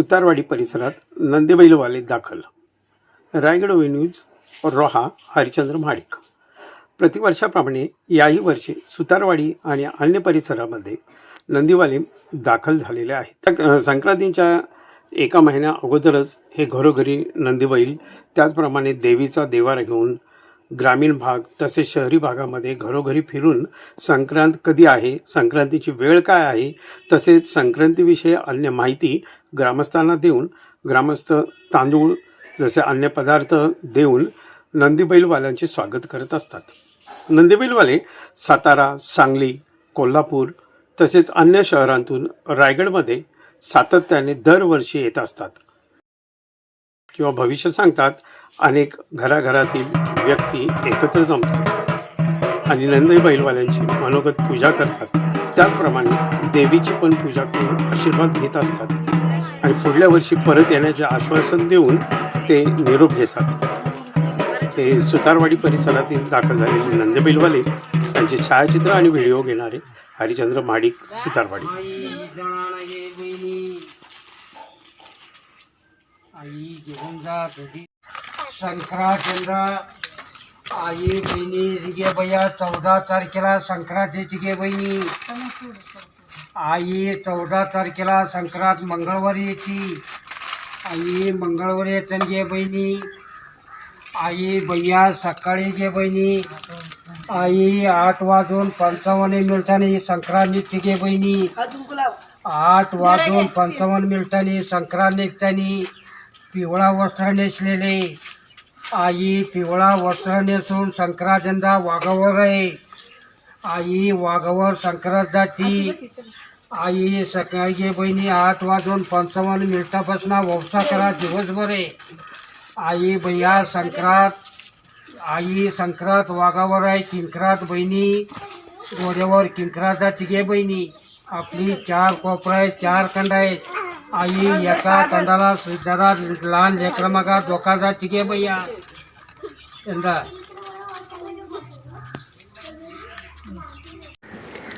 सुतारवाडी परिसरात नंदीबैलवाले दाखल. रायगड न्यूज रोहा हरिचंद्र महाडिक. प्रतिवर्षाप्रमाणे याही वर्षी सुतारवाडी आणि अन्य परिसरामध्ये नंदीवाले दाखल झालेले आहेत. संक्रांतीच्या एका महिन्या अगोदरच हे घरोघरी नंदीबैल त्याचप्रमाणे देवीचा देवारा घेऊन ग्रामीण भाग तसेच शहरी भागामध्ये घरोघरी फिरून संक्रांत कधी आहे संक्रांतीची वेळ काय आहे तसेच संक्रांतीविषयी अन्य माहिती ग्रामस्थांना देऊन ग्रामस्थ तांदूळ जसे अन्य पदार्थ देऊन नंदीबैलवाल्यांचे स्वागत करत असतात. नंदीबैलवाले सातारा सांगली कोल्हापूर तसेच अन्य शहरांतून रायगडमध्ये सातत्याने दरवर्षी येत असतात किंवा भविष्य सांगतात अनेक घराघरातील व्यक्ती एकत्र जमतात आणि नंदी बैलवाल्यांची मनोगत पूजा करतात. त्याचप्रमाणे देवीची पण पूजा करून आशीर्वाद घेत असतात. आणि पुढल्या वर्षी परत येण्याचे आश्वासन देऊन ते निरोप घेतात. ते सुतारवाडी परिसरातील दाखल झालेले नंदबिलवाले त्यांचे छायाचित्र आणि व्हिडिओ घेणारे हरिचंद्र माडिक सुतारवाडी. आई आई घेऊन जा आई बहिणी जिगे भैया चौदा तारखेला संक्रांती जिगे बहिणी. आई चौदा तारखेला संक्रांत मंगळवारी येते. आई मंगळवारी येते गे बहिणी. आई भैया सकाळी गे बहिणी. आई आठ वाजून पंचावन्न मिनिटांनी संक्रांत निघते गे बहिणी. आठ वाजून पंचावन्न मिनिटांनी संक्रांत निघतानी पिवळा वस्त्र नेसलेले. आई पिवळा वस्त्र नेसून संक्रांतींदा वाघावर आहे. आई वाघावर संक्रांत जाती. आई सकाळी बहिणी आठ वाजून पंचावन्न मिनिटापासून ववसा करा दिवसभर आहे आई भैया संक्रांत आई संक्रांत वाघावर आहे किंकरात बहिणी गोऱ्यावर किंकराचा तिघे बहिणी. आपली चार कोपरं आहेत चार खंड आहेत. आई एका खंडाला जरा लहान लेकरं मागा धोका तिघे भैया. यंदा.